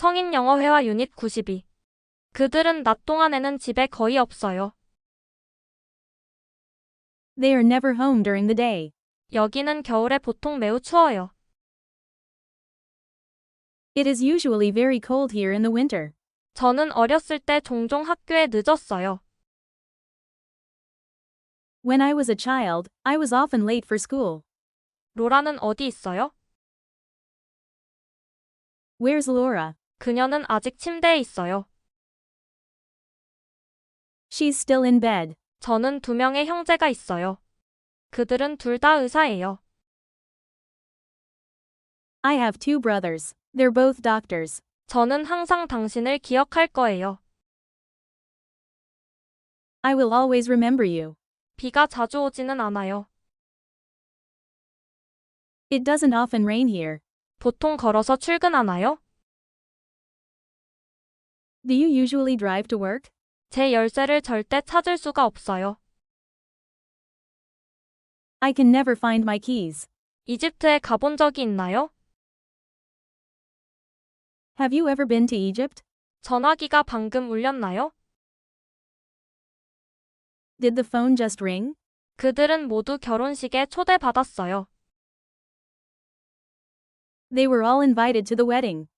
성인 영어 회화 유닛 92. 그들은 낮 동안에는 집에 거의 없어요. They are never home during the day. 여기는 겨울에 보통 매우 추워요. It is usually very cold here in the winter. 저는 어렸을 때 종종 학교에 늦었어요. When I was a child, I was often late for school. 로라는 어디 있어요? Where's Laura? 그녀는 아직 침대에 있어요. She's still in bed. 저는 두 명의 형제가 있어요. 그들은 둘 다 의사예요. I have two brothers. They're both doctors. 저는 항상 당신을 기억할 거예요. I will always remember you. 비가 자주 오지는 않아요. It doesn't often rain here. 보통 걸어서 출근하나요? Do you usually drive to work? 제 열쇠를 절대 찾을 수가 없어요. I can never find my keys. 이집트에 가본 적이 있나요? Have you ever been to Egypt? 전화기가 방금 울렸나요? Did the phone just ring? 그들은 모두 결혼식에 초대받았어요. They were all invited to the wedding.